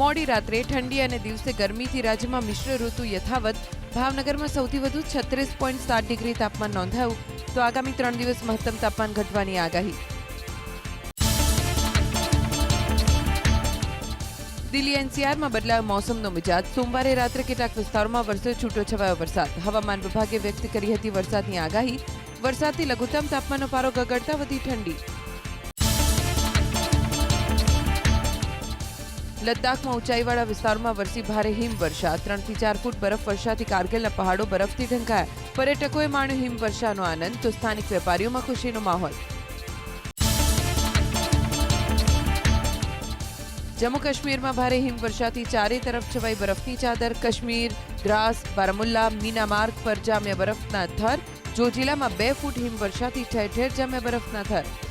મોડી રાત્રે ઠંડી અને દિવસે ગરમીથી રાજ્યમાં મિશ્ર ઋતુ યથાવત. ભાવનગરમાં સૌથી વધુ છત્રીસ પોઈન્ટ સાત ડિગ્રી તાપમાન નોંધાયું. તો આગામી ત્રણ દિવસ મહત્તમ તાપમાન ઘટવાની આગાહી. દિલ્હી એનસીઆરમાં બદલાયો મોસમનો મિજાજ. સોમવારે રાત્રે કેટલાક વિસ્તારોમાં વરસ્યો છૂટો છવાયો વરસાદ. હવામાન વિભાગે વ્યક્ત કરી હતી વરસાદની આગાહી. વરસાદથી લઘુત્તમ તાપમાનનો પારો ગગડતા વધી ઠંડી. લદ્દાખમાં ઊંચાઈવાળા વિસ્તારોમાં વરસી ભારે હિમવર્ષા. ત્રણથી ચાર ફૂટ બરફ વર્ષાથી કારગિલના પહાડો બરફથી ઢંકાયા. પર્યટકોએ માણ્યો હિમવર્ષાનો આનંદ તો સ્થાનિક વેપારીઓમાં ખુશીનો માહોલ. જમ્મુ કાશ્મીરમાં ભારે હિમવર્ષાથી ચારે તરફ છવાઈ બરફની ચાદર. કાશ્મીર, દ્રાસ, બારામુલ્લા મીના માર્ગ પર જામ્યા બરફના થર. જો જિલ્લામાં બે ફૂટ હિમવર્ષાથી ઠેર ઠેર જામ્યા બરફના થર.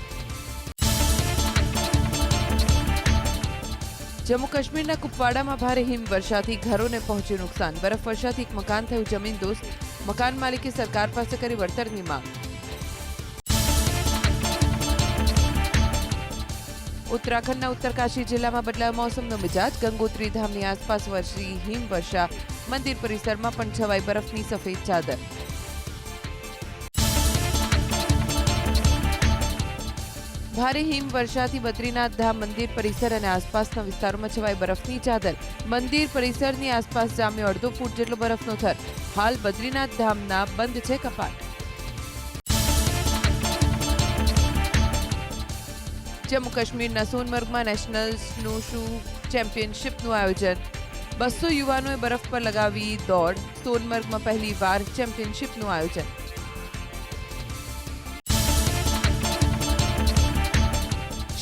જમ્મુ કાશ્મીરના કુપવાડામાં ભારે હિમવર્ષાથી ઘરોને પહોંચ્યું નુકસાન. બરફવર્ષાથી એક મકાન થયું જમીન દોસ્ત. મકાન માલિકે સરકાર પાસે કરી વળતરની માંગ ઉત્તરાખંડના ઉત્તરકાશી જિલ્લામાં બદલાયો મોસમનો મિજાજ. ગંગોત્રી ધામની આસપાસ વરસી હિમવર્ષા. મંદિર પરિસરમાં પણ છવાઈ બરફની સફેદ ચાદર. ભારે હિમવર્ષાથી બદ્રીનાથ ધામ મંદિર પરિસર અને આસપાસના વિસ્તારોમાં છવાઈ બરફની ચાદર. મંદિર પરિસરની આસપાસ જામ્યો અડધો ફૂટ જેટલો બરફનો થર. હાલ બદ્રીનાથ ધામના બંધ છે કપાટ. જમ્મુ કાશ્મીરના સોનમર્ગમાં નેશનલ સ્નોશુ ચેમ્પિયનશિપનું આયોજન? બસો યુવાનોએ બરફ પર લગાવી દોડ. સોનમર્ગમાં પહેલી વાર ચેમ્પિયનશિપનું આયોજન.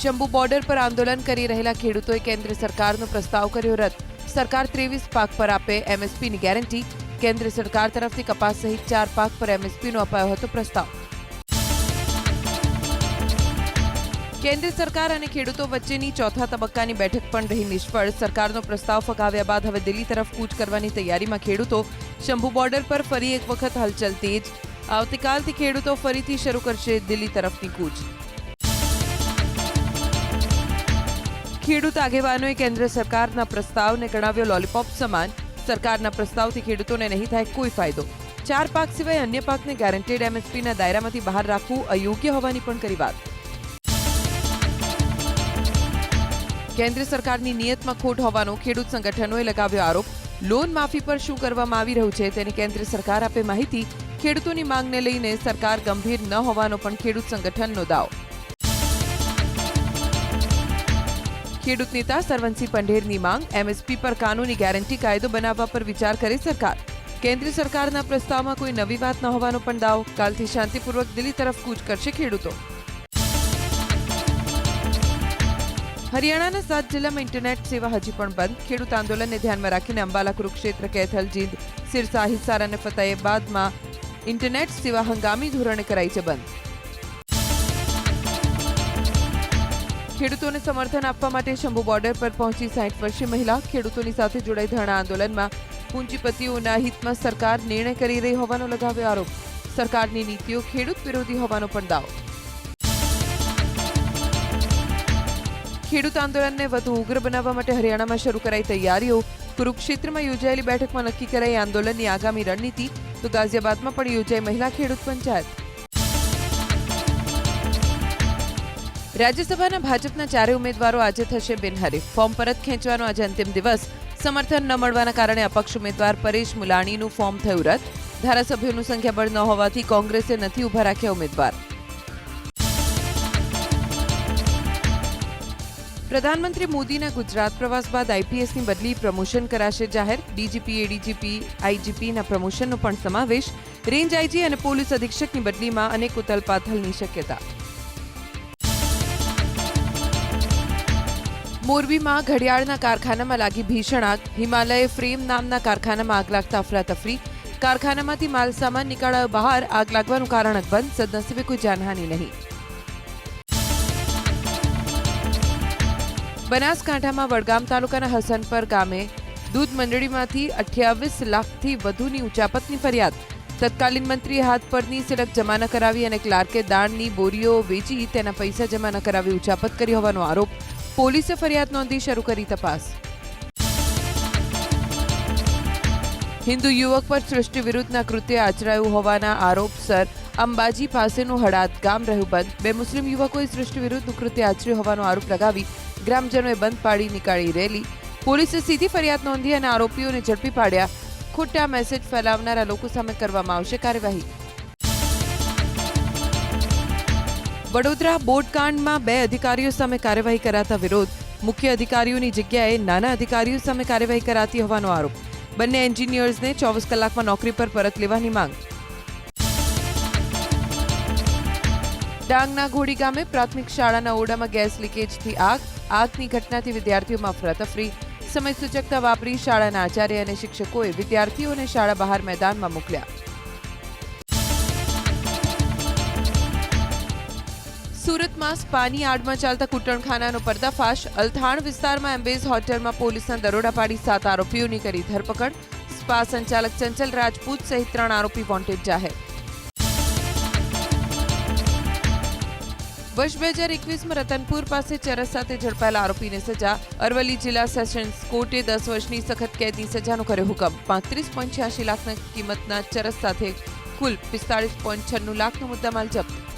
શંભુ બોર્ડર પર આંદોલન કરી રહેલા ખેડૂતોએ કેન્દ્ર સરકારનો પ્રસ્તાવ કર્યો રદ. સરકાર ત્રેવીસ પાક પર આપે એમએસપીની ગેરંટી. કેન્દ્ર સરકાર તરફથી કપાસ સહિત ચાર પાક પર એમએસપીનો અપાયો હતો પ્રસ્તાવ. કેન્દ્ર સરકાર અને ખેડૂતો વચ્ચેની ચોથા તબક્કાની બેઠક પણ રહી નિષ્ફળ. સરકારનો પ્રસ્તાવ ફગાવ્યા બાદ હવે દિલ્હી તરફ કૂચ કરવાની તૈયારીમાં ખેડૂતો. શંભુ બોર્ડર પર ફરી એક વખત હલચલ તેજ. આવતીકાલથી ખેડૂતો ફરીથી શરૂ કરશે દિલ્હી તરફની કૂચ. ખેડૂત આગેવાનોએ કેન્દ્ર સરકારના પ્રસ્તાવને ગણાવ્યો લોલીપોપ સમાન. સરકારના પ્રસ્તાવથી ખેડૂતોને નહીં થાય કોઈ ફાયદો. ચાર પાક સિવાય અન્ય પાકને ગેરંટેડ એમએસપીના દાયરામાંથી બહાર રાખવું અયોગ્ય હોવાની પણ કરી વાત. કેન્દ્ર સરકારની નિયતમાં ખોટ હોવાનો ખેડૂત સંગઠનોએ લગાવ્યો આરોપ. લોન માફી પર શું કરવામાં આવી રહ્યું છે તેની કેન્દ્ર સરકાર આપે માહિતી. ખેડૂતોની માંગને લઈને સરકાર ગંભીર ન હોવાનો પણ ખેડૂત સંગઠનનો દાવ. ખેડૂત નેતા સરવનસિંહ પંઢેરની માંગ એમએસપી પર કાનૂની ગેરંટી કાયદો બનાવવા પર વિચાર કરે સરકાર. કેન્દ્ર સરકારના પ્રસ્તાવમાં કોઈ નવી વાત ન હોવાનો પણ દાવ. કાલથી શાંતિપૂર્વક દિલ્હી તરફ કૂચ કરશે ખેડૂતો. હરિયાણાના સાત જિલ્લામાં ઇન્ટરનેટ સેવા હજી પણ બંધ. ખેડૂત આંદોલનને ધ્યાનમાં રાખીને અંબાલા કુરુક્ષેત્ર, કેથલ, જીંદ, સિરસા, હિસાર અને ફતેહાબાદમાં ઇન્ટરનેટ સેવા હંગામી ધોરણે કરાઈ છે બંધ. ખેડૂતોને સમર્થન આપવા માટે શંભુ બોર્ડર પર પહોંચી સાઠ વર્ષીય મહિલા ખેડૂતોની સાથે જોડાઈ ધરણા આંદોલનમાં. પૂંજીપતિઓના હિતમાં સરકાર નિર્ણય કરી રહી હોવાનો લગાવ્યો આરોપ. સરકારની નીતિઓ ખેડૂત વિરોધી હોવાનો પણ દાવો. ખેડૂત આંદોલનને વધુ ઉગ્ર બનાવવા માટે હરિયાણામાં શરૂ કરાઈ તૈયારીઓ. કુરુક્ષેત્રમાં યોજાયેલી બેઠકમાં નક્કી કરાઈ આંદોલનની આગામી રણનીતિ. તો ગાઝિયાબાદમાં પણ યોજાઈ મહિલા ખેડૂત પંચાયત. રાજ્યસભાના ભાજપના ચારે ઉમેદવારો આજે થશે બિનહરીફ. ફોર્મ પરત ખેંચવાનો આજે અંતિમ દિવસ. સમર્થન ન મળવાના કારણે અપક્ષ ઉમેદવાર પરેશ મુલાણીનું ફોર્મ થયું રદ. ધારાસભ્યોનું સંખ્યાબળ ન હોવાથી કોંગ્રેસે નથી ઊભા રાખ્યા ઉમેદવાર. પ્રધાનમંત્રી મોદીના ગુજરાત પ્રવાસ બાદ આઈપીએસની બદલી પ્રમોશન કરાશે જાહેર. ડીજીપી, એડીજીપી, આઈજીપીના પ્રમોશનનો પણ સમાવેશ. રેન્જ આઈજી અને પોલીસ અધિક્ષકની બદલીમાં અનેક ઉથલપાથલની શક્યતા. મોરબીમાં ઘડિયાળના કારખાનામાં લાગી ભીષણ આગ. હિમાલય ફ્રેમ નામના કારખાનામાં આગ લાગતા અફરાતફરી. કારખાનામાંથી માલસામાન નીકળાયો બહાર. આગ લાગવાનું કારણ અકબંધ સદનસીબે કોઈ જાનહાની નહીં. બનાસકાંઠામાં વડગામ તાલુકાના હસનપર ગામે દૂધ મંડળીમાંથી અઠ્યાવીસ લાખથી વધુની ઉચાપતની ફરિયાદ. તત્કાલીન મંત્રીએ હાથ પરની સિલક જમા ન કરાવી અને ક્લાર્કે દાણની બોરીઓ વેચી તેના પૈસા જમા ન કરાવી ઉચાપત કરી હોવાનો આરોપ. પોલીસે ફરિયાદ નોંધી શરૂ કરી તપાસ. હિન્દુ યુવક પર સૃષ્ટિ વિરુદ્ધના કૃત્ય આચરાયું હોવાના આરોપસર અંબાજી પાસેનું હડાદ ગામ રહ્યું બંધ. બે મુસ્લિમ યુવકોએ સૃષ્ટિ વિરુદ્ધનું કૃત્ય આચર્યું હોવાનો આરોપ લગાવી ગ્રામજનોએ બંધ પાડી નીકાળી રેલી. પોલીસે સીધી ફરિયાદ નોંધી અને આરોપીઓને ઝડપી પાડ્યા. ખોટા મેસેજ ફેલાવનારા લોકો સામે કરવામાં આવશે કાર્યવાહી. વડોદરા બોટકાંડમાં બે અધિકારીઓ સામે કાર્યવાહી કરાતા વિરોધ. મુખ્ય અધિકારીઓની જગ્યાએ નાના અધિકારીઓ સામે કાર્યવાહી કરાતી હોવાનો આરોપ. બંને એન્જિનિયર્સને ચોવીસ કલાકમાં નોકરી પર પરત લેવાની માંગ. ડાંગના ઘોડી ગામે પ્રાથમિક શાળાના ઓરડામાં ગેસ લીકેજથી આગ. આગની ઘટનાથી વિદ્યાર્થીઓમાં અફરાતફરી સમય સૂચકતા વાપરી શાળાના આચાર્ય અને શિક્ષકોએ વિદ્યાર્થીઓને શાળા બહાર મેદાનમાં મોકલ્યા. સુરતમાં સ્પાની આડમાં ચાલતા કુટણખાનાનો પર્દાફાશ. અલથાણ વિસ્તારમાં એમ્બેઝ હોટેલમાં પોલીસના દરોડા પાડી સાત આરોપીઓની કરી ધરપકડ. સ્પા સંચાલક ચંચલ રાજપૂત સહિત ત્રણ આરોપી વોન્ટેડ જાહેર. વર્ષ બે હજાર એકવીસમાં રતનપુર પાસે ચરસ સાથે ઝડપાયેલા આરોપીને સજા. અરવલ્લી જિલ્લા સેશન્સ કોર્ટે દસ વર્ષની સખત કેદની સજાનો કર્યો હુકમ. પાંત્રીસ પોઈન્ટ છ્યાસી લાખના કિંમતના ચરસ સાથે કુલ પિસ્તાળીસ પોઈન્ટ છન્નું લાખનો મુદ્દામાલ જપ્ત.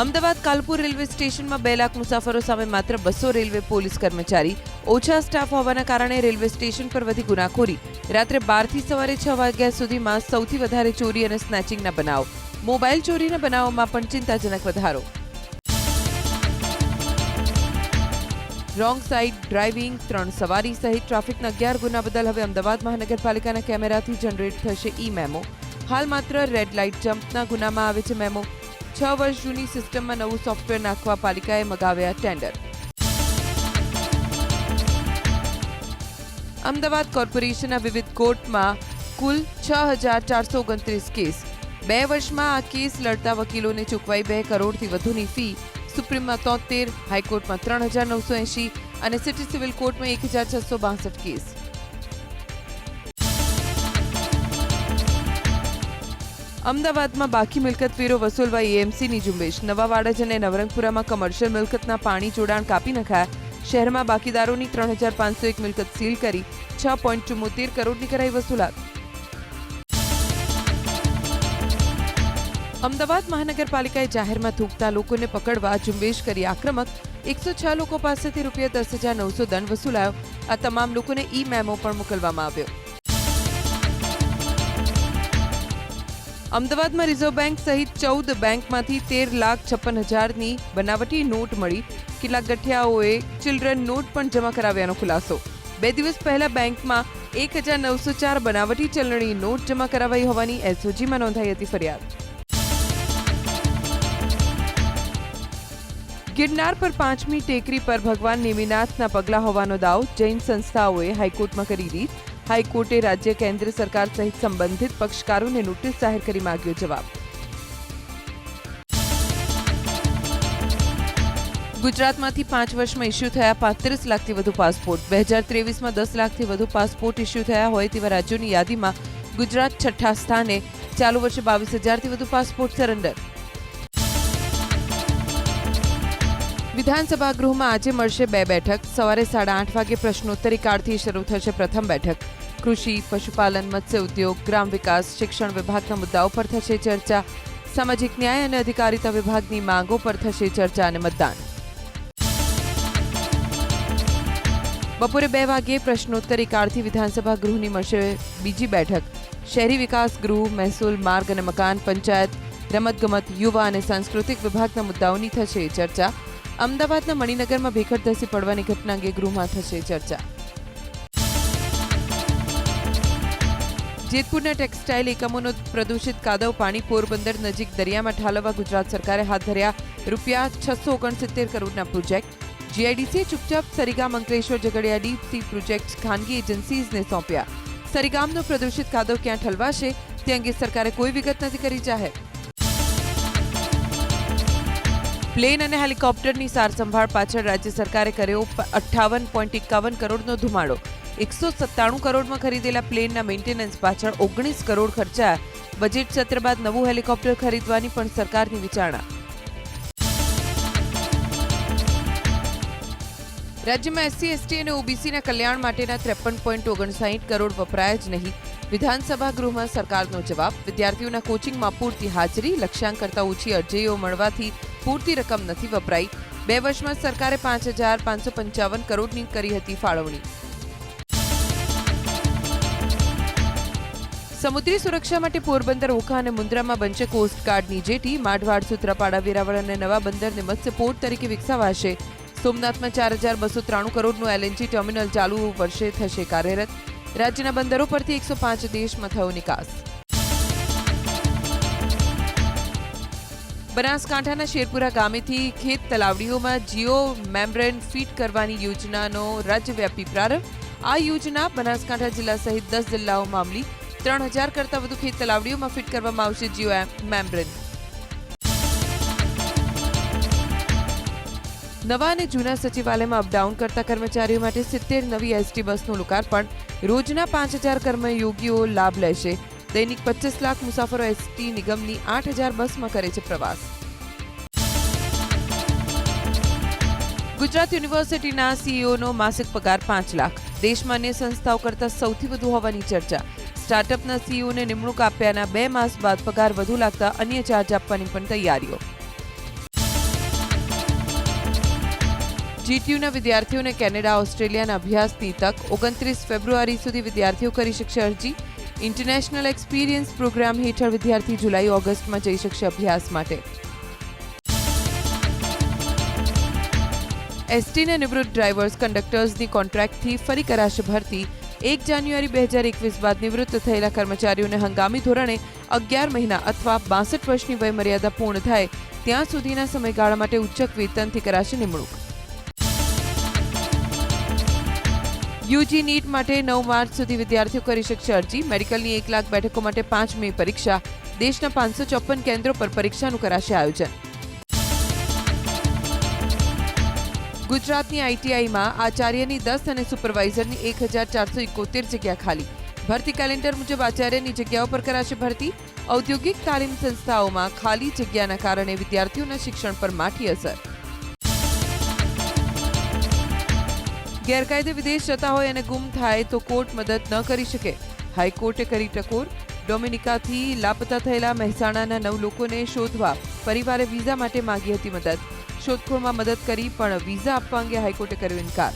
અમદાવાદ કાલપુર રેલવે સ્ટેશનમાં બે લાખ મુસાફરો સામે માત્ર બસો રેલવે પોલીસ કર્મચારી, ઓછા સ્ટાફ હોવાના કારણે રેલવે સ્ટેશન પર વધી ગુનાખોરી. રાત્રે બારથી સવારે છ વાગ્યા સુધીમાં સૌથી વધારે ચોરી અને સ્નેચિંગના બનાવ. મોબાઈલ ચોરીના બનાવોમાં પણ ચિંતાજનક વધારો. રોંગ સાઇડ ડ્રાઇવિંગ, ત્રણ સવારી સહિત ટ્રાફિકના અગિયાર ગુના બદલ હવે અમદાવાદ મહાનગરપાલિકાના કેમેરાથી જનરેટ થશે ઈ મેમો. હાલ માત્ર રેડ લાઇટ જમ્પના ગુનામાં આવે છે મેમો. છ વર્ષ જૂની સિસ્ટમમાં નવું સોફ્ટવેર નાખવા પાલિકાએ મગાવ્યા ટેન્ડર. અમદાવાદ કોર્પોરેશનના વિવિધ કોર્ટમાં કુલ છ હજાર ચારસો ઓગણત્રીસ કેસ. બે વર્ષમાં આ કેસ લડતા વકીલોને ચૂકવાઈ બે કરોડથી વધુની ફી, સુપ્રીમમાં તોતેર હાઈકોર્ટમાં ત્રણ હજાર નવસો એંશી અને સિટી સિવિલ કોર્ટમાં એક હજાર છસો બાસઠ કેસ. અમદાવાદમાં બાકી મિલકત વેરો વસૂલવા એએમસીની ઝુંબેશ. નવા વાડજ અને નવરંગપુરામાં કમર્શિયલ મિલકતના પાણી જોડાણ કાપી નખાયા. શહેરમાં બાકીદારોની ત્રણ હજાર પાંચસો એક મિલકત સીલ કરી, છ પોઈન્ટ ચુમ્મોતેર કરોડની કરાઈ વસૂલાત. અમદાવાદ મહાનગરપાલિકાએ જાહેરમાં થૂકતા લોકોને પકડવા ઝુંબેશ કરી આક્રમક. એકસો છ લોકો પાસેથી રૂપિયા દસ હજાર નવસો દંડ વસૂલાયો. આ તમામ લોકોને ઈ મેમો પણ મોકલવામાં આવ્યો. અમદાવાદમાં રિઝર્વ બેંક સહિત ચૌદ બેંકમાંથી તેર લાખ છપ્પન હજારની બનાવટી નોટ મળી. કેટલાક ગઠિયાઓએ ચિલ્ડ્રન નોટ પણ જમા કરાવ્યાનો ખુલાસો. બે દિવસ પહેલા બેંકમાં એક હજાર નવસો ચાર બનાવટી ચલણી નોટ જમા કરાવાઈ હોવાની એસઓજીમાં નોંધાઈ હતી ફરિયાદ. ગિરનાર પર પાંચમી ટેકરી પર ભગવાન નેમિનાથના પગલા હોવાનો દાવ જૈન સંસ્થાઓએ હાઈકોર્ટમાં કરી રીત. હાઈકોર્ટે રાજ્ય કેન્દ્ર સરકાર સહિત સંબંધિત પક્ષકારોને નોટિસ જાહેર કરી માંગ્યો જવાબ. ગુજરાતમાંથી પાંચ વર્ષમાં ઇસ્યુ થયા પાંત્રીસ લાખથી વધુ પાસપોર્ટ. બે હજાર ત્રેવીસમાં દસ લાખથી વધુ પાસપોર્ટ ઇસ્યુ થયા હોય તેવા રાજ્યોની યાદીમાં ગુજરાત છઠ્ઠા સ્થાને ચાલુ વર્ષે બાવીસ હજારથી વધુ પાસપોર્ટ સરેન્ડર. વિધાનસભા ગૃહમાં આજે મળશે બે બેઠક. સવારે સાડા આઠ વાગે પ્રશ્નોત્તરી કાળથી શરૂ થશે પ્રથમ બેઠક. કૃષિ, પશુપાલન, મત્સ્ય ઉદ્યોગ, ગ્રામ વિકાસ, શિક્ષણ વિભાગના મુદ્દાઓ પર થશે ચર્ચા. સામાજિક ન્યાય અને અધિકારીતા વિભાગની માંગો પર થશે ચર્ચા અને મતદાન. બપોરે બે વાગ્યે પ્રશ્નોત્તરી કાળથી વિધાનસભા ગૃહની મળશે બીજી બેઠક. શહેરી વિકાસ ગૃહ, મહેસૂલ માર્ગ અને મકાન પંચાયત, રમતગમત, યુવા અને સાંસ્કૃતિક વિભાગના મુદ્દાઓની થશે ચર્ચા. અમદાવાદના મણિનગરમાં ભેખડ ધસી પડવાની ઘટના અંગે ગૃહમાં થશે ચર્ચા. જેતપુરના ટેક્સટાઇલ એકમોનો પ્રદૂષિત કાદવ પાણી પોરબંદર નજીક દરિયામાં ઠાલવવા ગુજરાત સરકારે હાથ ધર્યા રૂપિયા છસો ઓગણસિત્તેર કરોડના પ્રોજેક્ટ. જીઆઈડીસીએ ચૂપચાપ Sarigam Ankleshwar Jhagadia deep sea project ખાનગી એજન્સીઝને સોંપ્યા. સરીગામનો પ્રદૂષિત કાદવ ક્યાં ઠલવાશે તે અંગે સરકારે કોઈ વિગત નથી કરી જાહેર. પ્લેન અને હેલિકોપ્ટરની સારસંભાળ પાછળ રાજ્ય સરકારે કર્યો અઠ્ઠાવન પોઈન્ટ એકાવન કરોડનો ધુમાડો. એકસો સત્તાણું કરોડમાં ખરીદેલા પ્લેનના મેન્ટેનન્સ પાછળ ઓગણીસ કરોડ ખર્ચા. બજેટ સત્ર બાદ નવું હેલિકોપ્ટર ખરીદવાની પણ સરકારની વિચારણા. રાજ્યમાં એસસી, એસટી અને ઓબીસીના કલ્યાણ માટેના ત્રેપન પોઈન્ટ ઓગણસાઠ કરોડ વપરાયા જ નહીં. વિધાનસભા ગૃહમાં સરકારનો જવાબ, વિદ્યાર્થીઓના કોચિંગમાં પૂરતી હાજરી, લક્ષ્યાંક કરતાં ઓછી અરજીઓ મળવાથી પૂરતી રકમ નથી વપરાઈ. બે વર્ષમાં સરકારે પાંચ હજાર પાંચસો પંચાવન કરોડની કરી હતી ફાળવણી. સમુદ્રી સુરક્ષા માટે પોરબંદર, ઓખા અને મુન્દ્રામાં બનશે કોસ્ટગાર્ડની જેટી. માઢવાડ સુત્રાપાડા, વેરાવળ અને નવા બંદરને મત્સ્ય પોર્ટ તરીકે વિકસાવાશે. સોમનાથમાં ચાર હજાર બસો ત્રાણું કરોડનું એલએનજી ટર્મિનલ ચાલુ વર્ષે થશે કાર્યરત. રાજ્યના બંદરો પરથી એકસો પાંચ દેશમાં થયો નિકાસ. બનાસકાંઠાના શેરપુરા ગામેથી ખેત તલાવડીઓમાં જીઓ મેમ્બ્રેન ફીટ કરવાની યોજનાનો રાજ્યવ્યાપી પ્રારંભ. આ યોજના બનાસકાંઠા જિલ્લા સહિત દસ જિલ્લાઓમાં અમલી ત્રણ હજાર કરતાં વધુ ખેત તલાવડીઓમાં ફિટ કરવામાં આવશે જીઓ મેમ્બ્રેન. નવા અને જૂના સચિવાલયમાં અપડાઉન કરતા કર્મચારીઓ માટે સિત્તેર નવી એસટી બસનું લોકાર્પણ. રોજના પાંચ હજાર કર્મયોગીઓ લાભ લેશે. દૈનિક પચીસ લાખ મુસાફરો એસટી નિગમની આઠ હજાર બસમાં કરે છે પ્રવાસ. ગુજરાત યુનિવર્સિટીના સીઈઓનો માસિક પગાર પાંચ લાખ. દેશમાં અન્ય સંસ્થાઓ કરતાં સૌથી વધુ હોવાની ચર્ચા. સ્ટાર્ટઅપના સીઈઓને નિમણૂક આપ્યાના બે માસ બાદ પગાર વધુ લાગતા અન્ય ચાર્જ આપવાની પણ તૈયારીઓ. જીટીયુના વિદ્યાર્થીઓને કેનેડા, ઓસ્ટ્રેલિયાના અભ્યાસની તક. ઓગણત્રીસ ફેબ્રુઆરી સુધી વિદ્યાર્થીઓ કરી શકશે અરજી. ઇન્ટરનેશનલ એક્સપિરિયન્સ પ્રોગ્રામ હેઠળ વિદ્યાર્થી જુલાઈ ઓગસ્ટમાં જઈ શકશે અભ્યાસ માટે. એસટીના નિવૃત્ત ડ્રાઈવર્સ કંડક્ટર્સની કોન્ટ્રાક્ટથી ફરી કરાશે ભરતી. એક જાન્યુઆરી બે હજાર એકવીસ બાદ નિવૃત્ત થયેલા કર્મચારીઓને હંગામી ધોરણે અગિયાર મહિના અથવા બાસઠ વર્ષની વયમર્યાદા પૂર્ણ થાય. ત્યાં સુધીના સમયગાળા માટે ઉચ્ચક વેતનથી કરાશે નિમણૂક. યુજી નીટ માટે નવ માર્ચ સુધી વિદ્યાર્થીઓ કરી શકશે અરજી. મેડિકલની એક લાખ બેઠકો માટે પાંચ મે પરીક્ષા. દેશના પાંચસો ચોપન કેન્દ્રો પર પરીક્ષાનું કરાશે આયોજન. ગુજરાતની આઈટીઆઈમાં આચાર્યની દસ અને સુપરવાઇઝરની એક હજાર ચારસો એકોતેર જગ્યા ખાલી. ભરતી કેલેન્ડર મુજબ આચાર્યની જગ્યાઓ પર કરાશે ભરતી. ઔદ્યોગિક તાલીમ સંસ્થાઓમાં ખાલી જગ્યાના કારણે વિદ્યાર્થીઓના શિક્ષણ પર માઠી અસર. ગેરકાયદે વિદેશ જતા હોય અને ગુમ થાય તો કોર્ટ મદદ ન કરી શકે. હાઈકોર્ટે કરી ટકોર. ડોમિનિકાથી લાપતા થયેલા મહેસાણાના નવ લોકોને શોધવા પરિવારે વિઝા માટે માંગી હતી મદદ. શોધખોળમાં મદદ કરી, પણ વિઝા આપવા અંગે હાઈકોર્ટે કર્યો ઇનકાર.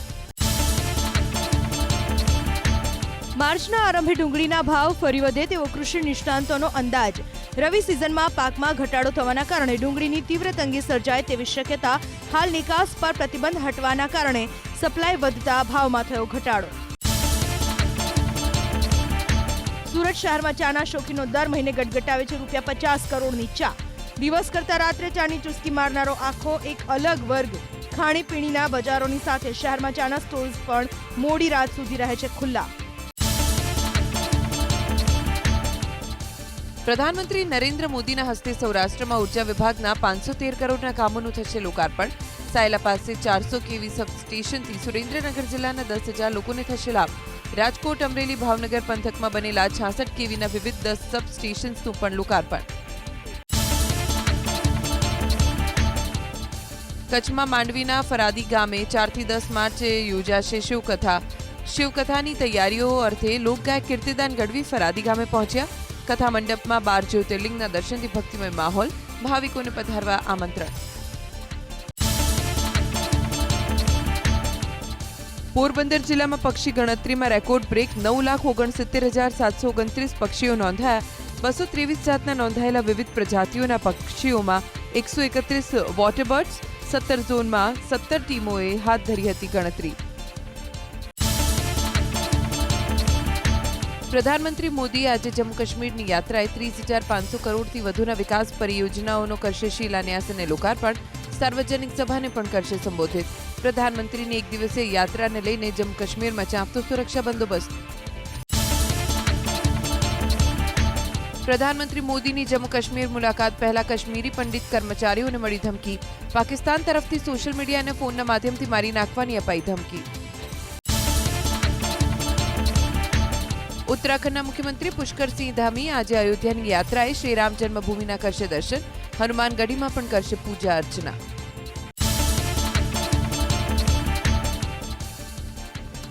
માર્ચના આરંભે ડુંગળીના ભાવ ફરી વધે તેવો કૃષિ નિષ્ણાંતોનો અંદાજ. રવિ સિઝનમાં પાકમાં ઘટાડો થવાના કારણે ડુંગળીની તીવ્ર તંગી સર્જાય તેવી શક્યતા હાલ નિકાસ પર પ્રતિબંધ હટવાના કારણે સપ્લાય વધતા ભાવમાં થયો ઘટાડો. સુરત શહેરમાં ચાના શોખીનો દર મહિને ગટગટાવે છે રૂપિયા પચાસ કરોડની ચા. દિવસ કરતા રાત્રે ચાની ચુસ્કી મારનારો આખો એક અલગ વર્ગ. ખાણીપીણીના બજારોની સાથે શહેરમાં ચાના સ્ટોર્સ પણ મોડી રાત સુધી રહે છે ખુલ્લા. પ્રધાનમંત્રી નરેન્દ્ર મોદીના હસ્તે સૌરાષ્ટ્રમાં ઊર્જા વિભાગના પાંચસો તેર કરોડના કામોનું થશે લોકાર્પણ. સાયલા પાસે ચારસો કેવી સબસ્ટેશનથી સુરેન્દ્રનગર જિલ્લાના દસ હજાર લોકોને થશે લાભ. રાજકોટ, અમરેલી, ભાવનગર પંથકમાં બનેલા છાસઠ કેવીના વિવિધ દસ સબસ્ટેશન્સનું પણ લોકાર્પણ. કચ્છમાં માંડવીના ફરાદી ગામે ચારથી દસ માર્ચે યોજાશે શિવકથા. શિવકથાની તૈયારીઓ અર્થે લોકગાયક કીર્તિદાન ગઢવી ફરાદી ગામે પહોંચ્યા. કથા મંડપમાં બાર જ્યોતિર્લિંગના દર્શનથી ભક્તિમય માહોલ, ભાવિકોને પધારવા આમંત્રણ. પોરબંદર જિલ્લામાં પક્ષી ગણતરીમાં રેકોર્ડ બ્રેક નવ લાખ ઓગણસિત્તેર હજાર સાતસો ઓગણત્રીસ પક્ષીઓ નોંધાયા. બસો ત્રેવીસ જાતના નોંધાયેલા વિવિધ પ્રજાતિઓના પક્ષીઓમાં એકસો એકત્રીસ વોટરબર્ડ્સ સત્તર ઝોનમાં સત્તર ટીમોએ હાથ ધરી હતી ગણતરી. પ્રધાનમંત્રી મોદી આજે જમ્મુ કાશ્મીરની યાત્રાએ ત્રીસ હજાર પાંચસો કરોડથી વધુના વિકાસ પરિયોજનાઓનો કરશે શિલાન્યાસ અને લોકાર્પણ. સાર્વજનિક સભાને પણ કરશે સંબોધિત. પ્રધાનમંત્રીની એક દિવસીય યાત્રાને લઈને જમ્મુ કાશ્મીરમાં ચાંપતો સુરક્ષા બંદોબસ્ત. પ્રધાનમંત્રી મોદીની જમ્મુ કાશ્મીર મુલાકાત પહેલા કાશ્મીરી પંડિત કર્મચારીઓને મળી ધમકી. પાકિસ્તાન તરફથી સોશિયલ મીડિયા અને ફોનના માધ્યમથી મારી નાખવાની અપાઈ ધમકી. ઉત્તરાખંડના મુખ્યમંત્રી પુષ્કરસિંહ ધામી આજે અયોધ્યાની યાત્રાએ શ્રીરામ જન્મભૂમિના કરશે દર્શન. હનુમાનગઢીમાં પણ કરશે પૂજા અર્ચના.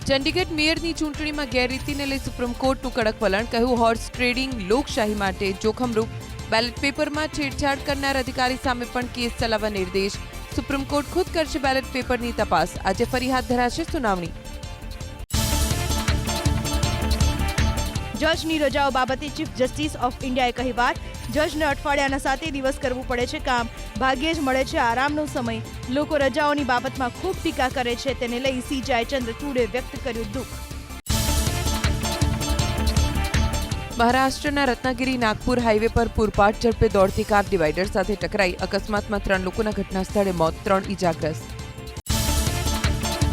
ચંડીગઢ મેયરની ચૂંટણીમાં ગેરરીતિને લઈ સુપ્રીમ કોર્ટનું કડક વલણ, કહ્યું હોર્સ ટ્રેડિંગ લોકશાહી માટે જોખમરૂપ. બેલેટ પેપરમાં છેડછાડ કરનાર અધિકારી સામે પણ કેસ ચલાવવા નિર્દેશ. સુપ્રીમ કોર્ટ ખુદ કરશે બેલેટ પેપરની તપાસ. આજે ફરી હાથ ધરાશે સુનાવણી. જજની રજાઓ બાબતે ચીફ જસ્ટિસ ઓફ ઇન્ડિયાએ કહી વાત. જજને અઠવાડિયાના સાતે દિવસ કરવું પડે છે કામ. ભાગ્યે જ મળે છે આરામનો સમય. લોકો રજાઓની બાબતમાં ખૂબ ટીકા કરે છે. તેને લઈ સીજાય ચંદ્રચૂડે વ્યક્ત કર્યું દુઃખ. મહારાષ્ટ્રના રત્નાગીરી નાગપુર હાઈવે પર પૂરપાટ ઝડપે દોડતી કાર ડિવાઈડર સાથે ટકરાઈ. અકસ્માતમાં ત્રણ લોકોના ઘટના સ્થળે મોત, ત્રણ ઈજાગ્રસ્ત.